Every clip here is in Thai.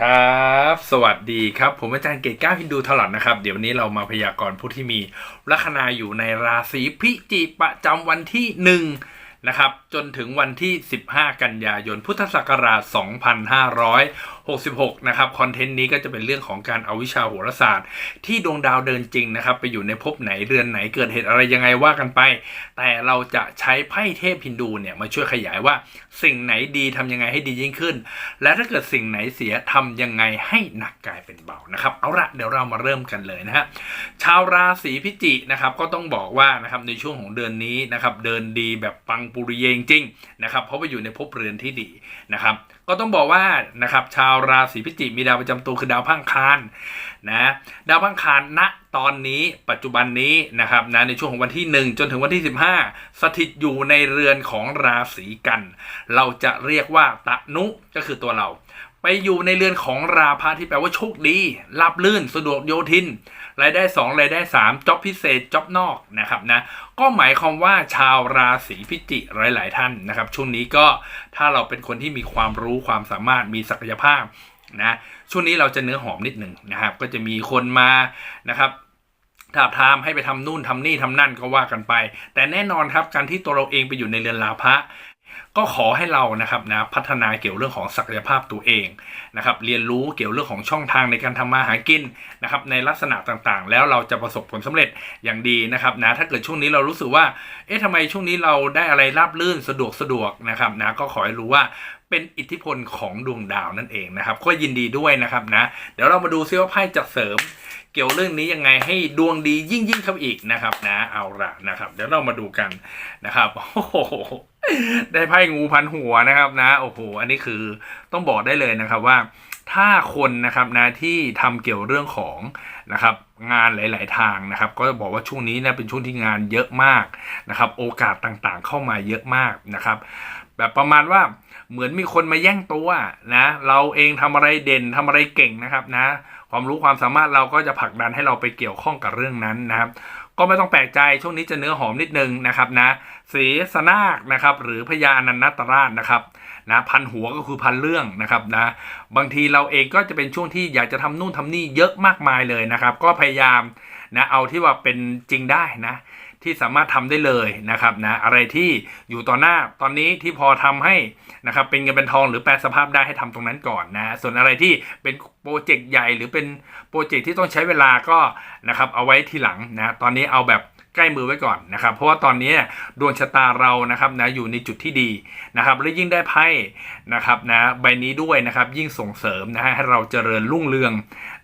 ครับ สวัสดีครับ ผมอาจารย์เกตก้าฮินดูทลอดนะครับ เดี๋ยววันนี้เรามาพยากรณ์ผู้ที่มีลัคนาอยู่ในราศีพิจิประจำวันที่ห นะครับ จนถึงวันที่ 15 กันยายน พุทธศักราช 2566 นะครับ คอนเทนต์นี้ก็จะเป็นเรื่องของการเอาวิชาโหราศาสตร์ ที่ดวงดาวเดินจริงนะครับ ไปอยู่ในภพไหนเรือนไหนเกิดเหตุอะไรยังไงว่ากันไป แต่เราจะใช้ไพ่เทพฮินดูเนี่ยมาช่วยขยายว่าสิ่งไหนดีทำยังไงให้ดียิ่งขึ้น และถ้าเกิดสิ่งไหนเสียทำยังไงให้หนักกลายเป็นเบานะครับ เอาละเดี๋ยวเรามาเริ่มกันเลยนะฮะชาวราศีพิจินะครับก็ต้องบอกว่านะครับในช่วงของเดือนนี้นะครับเดินดีแบบปังปุริเยงจริงนะครับเพราะว่าอยู่ในภพเรือนที่ดีนะครับ ก็ต้องบอกว่านะครับชาวราศีพิจิกมีดาวประจำตัวคือดาวพังคารนะดาวพังคารณตอนนี้ปัจจุบันนี้นะครับนะในช่วงของวันที่ 1 จนถึงวันที่ 15 สถิตอยู่ในเรือนของราศีกัน เราจะเรียกว่าตะนุก็คือตัวเรา ไปอยู่ในเรือนของราพะที่แปลว่าโชคดีราบลื่นสะดวกโยทิน รายได้ 2 รายได้ 3จ็อบพิเศษจ็อบนอกนะครับนะก็หมายความว่าชาวราศีพิจิหลาย ๆ ท่านนะครับ ช่วงนี้ก็ถ้าเราเป็นคนที่มีความรู้ความสามารถมีศักยภาพนะช่วงนี้เราจะเนื้อหอมนิดหนึ่งนะครับ ก็จะมีคนมานะครับถาบทามให้ไปทำนู่นทำนี่ทำนั่นก็ว่ากันไป แต่แน่นอนครับการที่ตัวเราเองไปอยู่ในเรือนลาภะ ก็ขอให้เรานะครับนะพัฒนาเกี่ยวเรื่องของศักยภาพตัวเองนะครับเรียนรู้เกี่ยวเรื่องของช่องทางในการทำมาหากินนะครับในลักษณะต่างๆ แล้วเราจะประสบผลสำเร็จอย่างดีนะครับนะถ้าเกิดช่วงนี้เรารู้สึกว่าเอ๊ะทำไมช่วงนี้เราได้อะไรราบลื่นสะดวกสะดวกนะครับนะก็ขอให้รู้ว่าเป็นอิทธิพลของดวงดาวนั่นเองนะครับก็ยินดีด้วยนะครับนะเดี๋ยวเรามาดูซิว่าไพ่จะเสริมเกี่ยวเรื่องนี้ยังไงให้ดวงดียิ่งยิ่งเข้าไปอีกนะครับนะเอาละนะครับ เดี๋ยวเรามาดูกันนะครับโอ้โห ได้ไพ่งูพันหัวนะครับนะโอ้โหอันนี้คือต้องบอกได้เลยนะครับว่าถ้าคนนะครับนะที่ทำเกี่ยวเรื่องของนะครับงานหลาย ๆ ทางนะครับ ก็จะบอกว่าช่วงนี้นะเป็นช่วงที่งานเยอะมากนะครับ โอกาสต่างๆ เข้ามาเยอะมากนะครับ แบบประมาณว่าเหมือนมีคนมาแย่งตัวนะเราเองทำอะไรเด่นทำอะไรเก่งนะครับนะความรู้ความสามารถเราก็จะผลักดันให้เราไปเกี่ยวข้องกับเรื่องนั้นนะครับ ก็ไม่ต้องแปลกใจช่วงนี้จะเนื้อหอมนิดนึงนะครับนะสีสนาคนะครับหรือพญานันนตราชนะครับนะพันหัวก็คือพันเรื่องนะครับนะบางทีเราเองก็จะเป็นช่วงที่อยากจะทำนู่นทำนี่เยอะมากมายเลยนะครับ ก็พยายามนะเอาที่ว่าเป็นจริงได้นะ ที่สามารถทำได้เลยนะครับนะอะไรที่อยู่ต่อหน้าตอนนี้ที่พอทำให้นะครับเป็นเงินเป็นทองหรือแปลสภาพได้ให้ทำตรงนั้นก่อนนะส่วนอะไรที่เป็นโปรเจกต์ใหญ่หรือเป็นโปรเจกต์ที่ต้องใช้เวลาก็นะครับเอาไว้ทีหลังนะตอนนี้เอาแบบ ใกล้มือไว้ก่อนนะครับ เพราะว่าตอนนี้ดวงชะตาเรานะครับนะอยู่ในจุดที่ดีนะครับและยิ่งได้ไพ่นะครับนะใบนี้ด้วยนะครับยิ่งส่งเสริมนะฮะให้เราเจริญรุ่งเรือง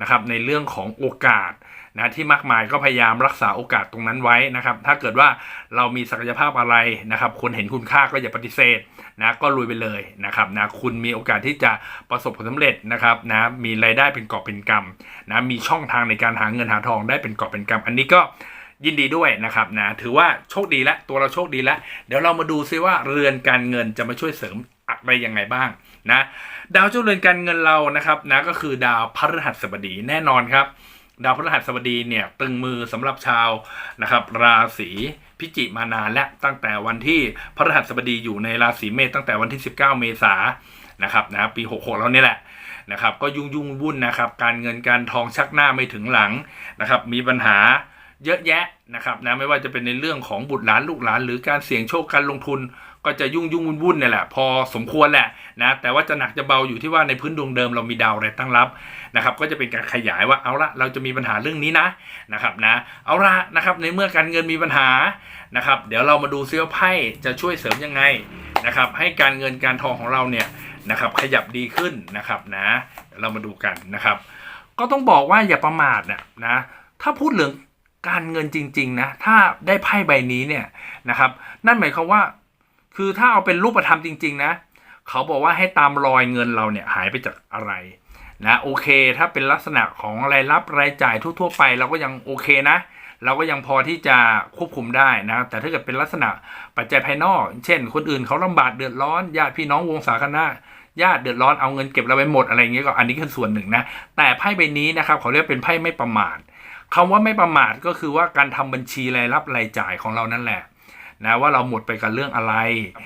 นะครับในเรื่องของโอกาสนะที่มากมายก็พยายามรักษาโอกาสตรงนั้นไว้นะครับ ถ้าเกิดว่าเรามีศักยภาพอะไรนะครับ คนเห็นคุณค่าก็อย่าปฏิเสธนะก็ลุยไปเลยนะครับนะคุณมีโอกาสที่จะประสบผลสำเร็จนะครับนะมีรายได้เป็นกอบเป็นกำนะมีช่องทางในการหาเงินหาทองได้เป็นกอบเป็นกำอันนี้ก็ ยินดีด้วยนะครับนะถือว่าโชคดีแล้วตัวเราโชคดีแล้วเดี๋ยวเรามาดูซิว่าเรือนการเงินจะมาช่วยเสริมอะไรยังไงบ้างนะดาวเจ้าเรือนการเงินเรานะครับนะก็คือดาวพฤหัสบดีแน่นอนครับ ดาวพฤหัสบดีเนี่ยตึงมือสำหรับชาวนะครับ ราศีพิจิมานานและตั้งแต่วันที่พฤหัสบดีอยู่ในราศีเมษตั้งแต่วันที่ 19 เมษายนนะครับนะปี 66 แล้วนี่แหละนะครับ ก็ยุ่งยุ่งวุ่นนะครับ การเงินการทองชักหน้าไม่ถึงหลังนะครับ มีปัญหา เยอะแยะนะครับนะไม่ว่าจะเป็นในเรื่องของบุตรหลานลูกหลาน หรือการเสี่ยงโชคการลงทุน ก็จะยุ่งยุ่งวุ่นวุ่นเนี่ยแหละพอสมควรแหละนะแต่ว่าจะหนักจะเบาอยู่ที่ว่าในพื้นดวงเดิมเรามีดาวอะไรตั้งรับนะครับก็จะเป็นการขยายว่าเอาละเราจะมีปัญหาเรื่องนี้นะนะครับนะเอาละนะครับในเมื่อการเงินมีปัญหานะครับเดี๋ยวเรามาดูเซิว่าไพ่จะช่วยเสริมยังไงนะครับให้การเงินการทองของเราเนี่ยนะครับขยับดีขึ้นนะครับนะเรามาดูกันนะครับ ก็ต้องบอกว่าอย่าประมาทนะนะถ้าพูดเรื่อง การเงินจริง ๆ นะ ถ้าได้ไพ่ใบนี้เนี่ยนะครับ นั่นหมายความว่า คือถ้าเอาเป็นรูปธรรมจริง ๆ นะ เขาบอกว่าให้ตามรอยเงินเราเนี่ยหายไปจากอะไรนะโอเค ถ้าเป็นลักษณะของรายรับรายจ่ายทั่ว ๆ ไป เราก็ยังโอเคนะ เราก็ยังพอที่จะควบคุมได้นะ แต่ถ้าเกิดเป็นลักษณะปัจจัยภายนอก เช่น คนอื่นเขาลำบากเดือดร้อนญาติพี่น้องวงศาคณะญาติเดือดร้อนเอาเงินเก็บเราไปหมดอะไรอย่างเงี้ยก็อันนี้คือส่วนหนึ่งนะ แต่ไพ่ใบนี้นะครับเขาเรียกเป็นไพ่ไม่ประมาท คำว่าไม่ประมาทก็คือว่าการทำบัญชีรายรับรายจ่ายของเรานั่นแหละนะว่าเราหมดไปกับเรื่องอะไร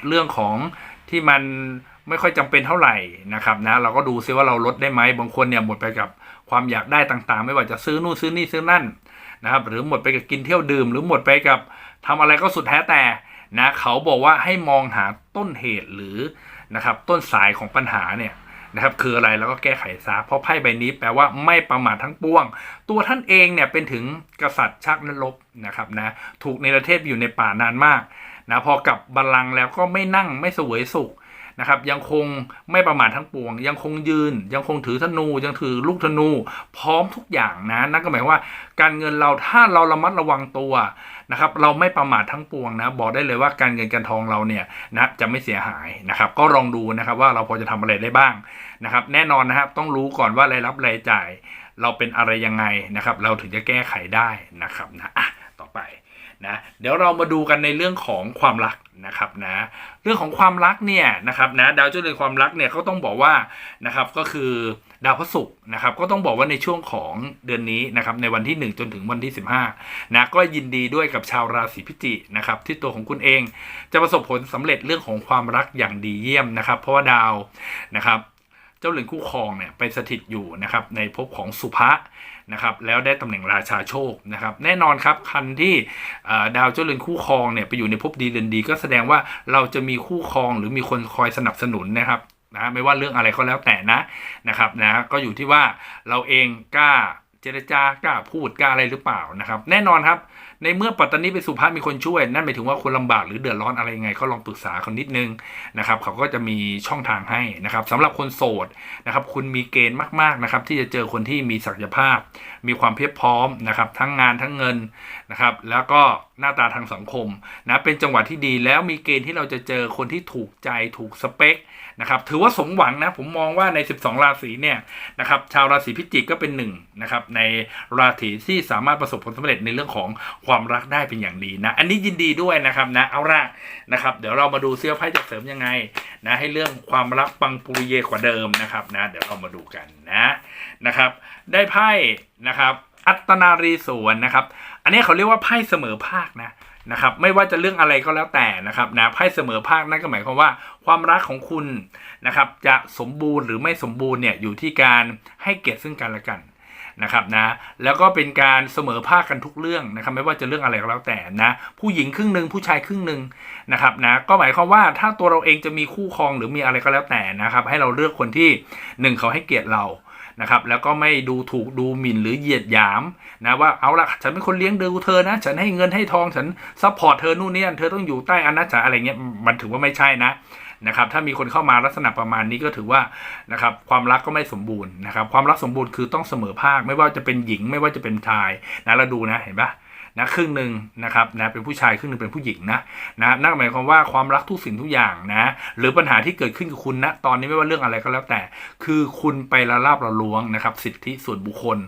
เรื่องของที่มันไม่ค่อยจำเป็นเท่าไหร่นะครับนะเราก็ดูซิว่าเราลดได้ไหมบางคนเนี่ยหมดไปกับความอยากได้ต่างๆ ไม่ว่าจะซื้อนู่นซื้อนี่ซื้อนั่นนะครับหรือหมดไปกับกินเที่ยวดื่ม หรือหมดไปกับทำอะไรก็สุดแท้แต่นะเขาบอกว่าให้มองหาต้นเหตุหรือนะครับต้นสายของปัญหาเนี่ย นะครับคืออะไรแล้วก็แก้ไขซะเพราะไพ่ใบนี้แปลว่าไม่ประมาททั้งปวง ตัวท่านเองเนี่ยเป็นถึงกษัตริย์ชักนรบนะครับนะถูกในประเทศอยู่ในป่านานมากนะพอกลับบัลลังก์แล้วก็ไม่นั่งไม่เสวยสุขนะครับยังคงไม่ประมาททั้งปวง ยังคงยืน ยังคงถือธนู ยังถือลูกธนู พร้อมทุกอย่างนะนั่นก็หมายว่าการเงินเราถ้าเราระมัดระวังตัว นะครับเราไม่ประมาททั้งปวงนะบอกได้เลยว่าการเงินการทองเราเนี่ยนะจะไม่เสียหายนะครับ ก็ลองดูนะครับว่าเราพอจะทำอะไรได้บ้างนะครับ แน่นอนนะครับต้องรู้ก่อนว่ารายรับรายจ่าย เราเป็นอะไรยังไงนะครับ เราถึงจะแก้ไขได้นะครับนะต่อไปนะเดี๋ยวเรามาดูกันในเรื่องของความรักนะครับนะเรื่องของความรักเนี่ยนะครับนะดาวเจ้าเรือนความรักเนี่ยก็ต้องบอกว่านะครับก็คือ ดาวพระศุกร์นะครับก็ต้องบอกว่าในช่วงของเดือนนี้นะครับในวันที่ 1 จนถึงวันที่ 15นะก็ยินดีด้วยกับชาวราศีพิจิกนะครับที่ตัวของคุณเองจะประสบผลสำเร็จเรื่องของความรักอย่างดีเยี่ยมนะครับ เพราะว่าดาวนะครับเจ้าเหรียญคู่ครองเนี่ยไปสถิตอยู่นะครับในภพของสุภะนะครับแล้วได้ตำแหน่งราชาโชคนะครับแน่นอนครับคันที่ดาวเจ้าเรือนคู่ครองเนี่ยไปอยู่ในภพดีเรือนดี ก็แสดงว่าเราจะมีคู่ครองหรือมีคนคอยสนับสนุนนะครับ นะไม่ว่าเรื่องอะไรก็แล้วแต่นะนะครับนะก็อยู่ที่ว่าเราเองกล้าเจรจากล้าพูดกล้าอะไรหรือเปล่านะครับ แน่นอนครับ ในเมื่อปัตตานีเป็นสุภาพมีคนช่วย นั่นหมายถึงว่าคนลำบากหรือเดือดร้อนอะไรยังไงก็ลองปรึกษาเขานิดนึงนะครับ เขาก็จะมีช่องทางให้นะครับสำหรับคนโสดนะครับ คุณมีเกณฑ์มากๆนะครับ ที่จะเจอคนที่มีศักยภาพ มีความเพียบพร้อมนะครับ ทั้งงานทั้งเงินนะครับ แล้วก็หน้าตาทางสังคมนะเป็นจังหวะที่ดีแล้วมีเกณฑ์ที่เราจะเจอคนที่ถูกใจถูกสเปค นะครับถือว่าสมหวังนะผมมองว่าใน 12 ราศีเนี่ยนะครับชาวราศีพิจิกก็เป็นหนึ่งนะครับในราศีที่สามารถประสบผลสำเร็จในเรื่องของความรักได้เป็นอย่างดีนะอันนี้ยินดีด้วยนะครับนะเอาละนะครับเดี๋ยวเรามาดูเสื้อไพ่จะเสริมยังไงนะให้เรื่องความรักปังปุริเยกว่าเดิมนะครับนะเดี๋ยวเรามาดูกันนะนะครับ ได้ไพ่นะครับอัตนารีสวนนะครับ อันนี้เขาเรียกว่าไพ่เสมอภาคนะ นะครับไม่ว่าจะเรื่องอะไรก็แล้วแต่นะครับนะไพ่เสมอภาคนั่นก็หมายความว่า ความรักของคุณนะครับจะสมบูรณ์หรือไม่สมบูรณ์เนี่ยอยู่ที่การให้เกียรติซึ่งกันและกันนะครับนะแล้วก็เป็นการเสมอภาคกันทุกเรื่องนะครับไม่ว่าจะเรื่องอะไรก็แล้วแต่นะผู้หญิงครึ่งหนึ่งผู้ชายครึ่งหนึ่งนะครับนะก็หมายความว่าถ้าตัวเราเองจะมีคู่ครองหรือมีอะไรก็แล้วแต่นะครับให้เราเลือกคนที่หนึ่งเขาให้เกียรติเรา นะครับแล้วก็ไม่ดูถูกดูหมิ่นหรือเหยียดหยามนะว่าเอาละฉันเป็นคนเลี้ยงดูเธอนะ ฉันให้เงินให้ทองฉันซัพพอร์ตเธอนู่นนี่อันเธอต้องอยู่ใต้อำนาจฉันอะไรเงี้ยมันถือว่าไม่ใช่นะนะครับถ้ามีคนเข้ามาลักษณะประมาณนี้ก็ถือว่านะครับความรักก็ไม่สมบูรณ์นะครับความรักสมบูรณ์คือต้องเสมอภาคไม่ว่าจะเป็นหญิงไม่ว่าจะเป็นชายนะเราดูนะเห็นปะ นะครึ่งหนึ่งนะครับนะเป็นผู้ชายครึ่งหนึ่งเป็นผู้หญิงนะนะนั่นหมายความว่าความรักทุกสิ่งทุกอย่างนะหรือปัญหาที่เกิดขึ้นกับคุณนะตอนนี้ไม่ว่าเรื่องอะไรก็แล้วแต่ คือคุณไปละลาบละล้วงนะครับ สิทธิส่วนบุคคล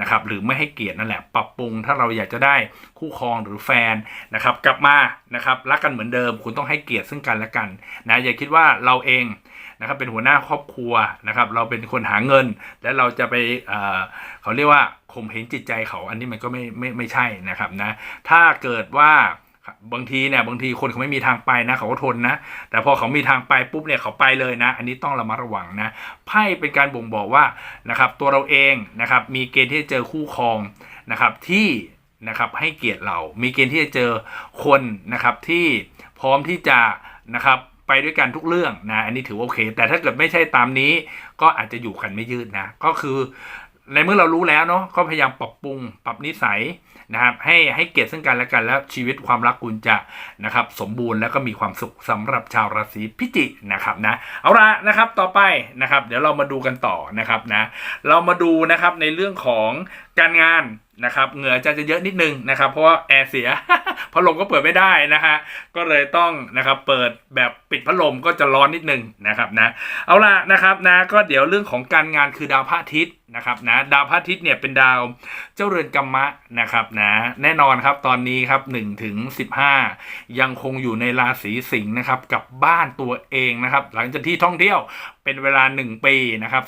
นะครับหรือไม่ให้เกียรตินั่นแหละ ปรับปรุงถ้าเราอยากจะได้คู่ครองหรือแฟนนะครับ กลับมานะครับรักกันเหมือนเดิม คุณต้องให้เกียรติซึ่งกันและกันนะอย่าคิดว่าเราเอง นะครับเป็นหัวหน้าครอบครัวนะครับเราเป็นคนหาเงิน และเราจะไปเเขาเรียกว่าข่มเหงจิตใจเขาอันนี้มันก็ไม่ไม่ไม่ใช่นะครับนะถ้าเกิดว่าบางทีเนี่ยบางทีคนเขาไม่มีทางไปนะเขาก็ทนนะ แต่พอเขามีทางไปปุ๊บเนี่ยเขาไปเลยนะ อันนี้ต้องระมัดระวังนะไพ่เป็นการบ่งบอกว่านะครับตัวเราเองนะครับมีเกณฑ์ที่จะเจอคู่ครองนะครับที่นะครับให้เกียรติเรา มีเกณฑ์ที่จะเจอคนนะครับที่พร้อมที่จะนะครับ ไปด้วยกันทุกเรื่องนะอันนี้ถือว่าโอเค แต่ถ้าเกิดไม่ใช่ตามนี้ ก็อาจจะอยู่กันไม่ยืดนะ ก็คือในเมื่อเรารู้แล้วเนาะก็พยายามปรับปรุงปรับนิสัยนะครับให้ให้เกียรติซึ่งกันและกันแล้วชีวิตความรักคุณจะนะครับสมบูรณ์แล้วก็มีความสุขสำหรับชาวราศีพิจิกนะครับนะเอาละนะครับต่อไปนะครับ เดี๋ยวเรามาดูกันต่อนะครับนะเรามาดูนะครับในเรื่องของการงาน นะครับเหงื่อจะจะเยอะนิดนึงนะครับเพราะว่าแอร์เสียพัดลมก็เปิดไม่ได้นะฮะก็เลยต้องนะครับเปิดแบบปิดพัดลมก็จะร้อนนิดนึงนะครับนะเอาล่ะนะครับนะก็เดี๋ยวเรื่องของการงานคือดาวพระอาทิตย์นะครับนะดาวพระอาทิตย์เนี่ยเป็นดาวเจ้าเรือนกรรมะนะครับนะแน่นอนครับตอนนี้ครับ1ถึง15 ยังคงอยู่ในราศีสิงห์นะครับกับบ้านตัวเองนะครับหลังจากที่ท่องเที่ยว เป็นเวลา 1 ปีนะครับ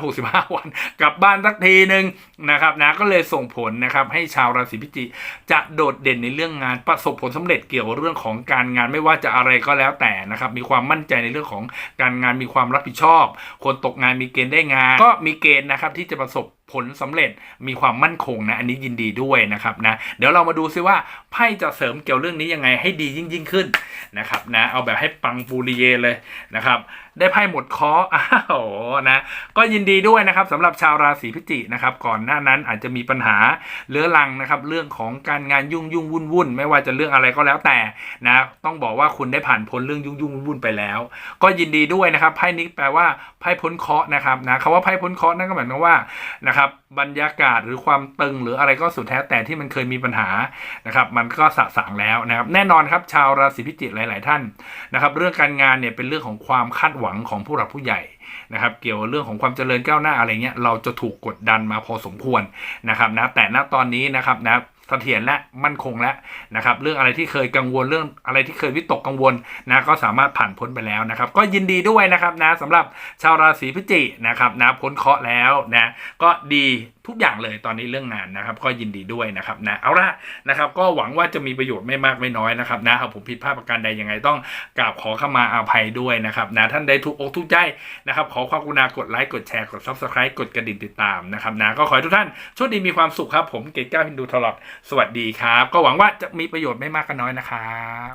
365 วันกลับบ้านสักทีหนึ่งนะครับนะก็เลยส่งผลนะครับให้ชาวราศีพิจิกจะโดดเด่นในเรื่องงานประสบผลสำเร็จเกี่ยวกับเรื่องของการงานไม่ว่าจะอะไรก็แล้วแต่นะครับมีความมั่นใจในเรื่องของการงานมีความรับผิดชอบ คนตกงานมีเกณฑ์ได้งาน ก็มีเกณฑ์นะครับที่จะประสบผลสำเร็จมีความมั่นคงนะ อันนี้ยินดีด้วยนะครับนะ เดี๋ยวเรามาดูซิว่าไพ่จะเสริมเกี่ยวเรื่องนี้ยังไงให้ดียิ่งยิ่งขึ้นนะครับนะ เอาแบบให้ปังปูริเยเลยนะครับ ได้ไพ่หมดคออ้าวนะ ก็ยินดีด้วยนะครับสำหรับชาวราศีพิจิกนะครับ ก่อนหน้านั้นอาจจะมีปัญหาเรื้อรังนะครับ เรื่องของการงานยุ่งยุ่งวุ่นวุ่นไม่ว่าจะเรื่องอะไรก็แล้วแต่นะ ต้องบอกว่าคุณได้ผ่านพ้นเรื่องยุ่งยุ่งวุ่นๆไปแล้ว ก็ยินดีด้วยนะครับไพ่นี้แปลว่าไพ่พ้นเคาะนะครับนะคำว่าไพ่พ้นเคาะนั่นก็หมายความว่านะครับ บรรยากาศหรือความตึงหรืออะไรก็สุดแท้แต่ที่มันเคยมีปัญหานะครับ มันก็สะสางแล้วนะครับ แน่นอนครับชาวราศีพิจิกหลาย ๆ ท่านนะครับ เรื่องการงานเนี่ยเป็นเรื่องของความคาดหวังของผู้หลักผู้ใหญ่นะครับเกี่ยวกับเรื่องของความเจริญก้าวหน้าอะไรเงี้ยเราจะถูกกดดันมาพอสมควรนะครับนะแต่ณตอนนี้นะครับนะ เสถียรและมั่นคงแล้วนะครับ เรื่องอะไรที่เคยกังวลเรื่องอะไรที่เคยวิตกกังวลนะก็สามารถผ่านพ้นไปแล้วนะครับ ก็ยินดีด้วยนะครับนะสำหรับชาวราศีพิจิกนะครับนะพ้นเคราะห์แล้วนะก็ดีทุกอย่างเลยตอนนี้เรื่องงานนะครับ ก็ยินดีด้วยนะครับนะเอาละนะครับ ก็หวังว่าจะมีประโยชน์ไม่มากไม่น้อยนะครับนะเอาผมผิดพลาดประการใดยังไงต้องกราบขอเข้ามาอาภัยด้วยนะครับนะท่านใดทุกอกทุกใจนะครับ ขอความกรุณากดไลค์กดแชร์กด subscribe กดกระดิ่งติดตามนะครับนะก็ขอให้ทุกท่านโชคดีมีความสุขครับผมเกตก้าฮินดูทลอดสวัสดีครับ ก็หวังว่าจะมีประโยชน์ไม่มากก็น้อยนะครับ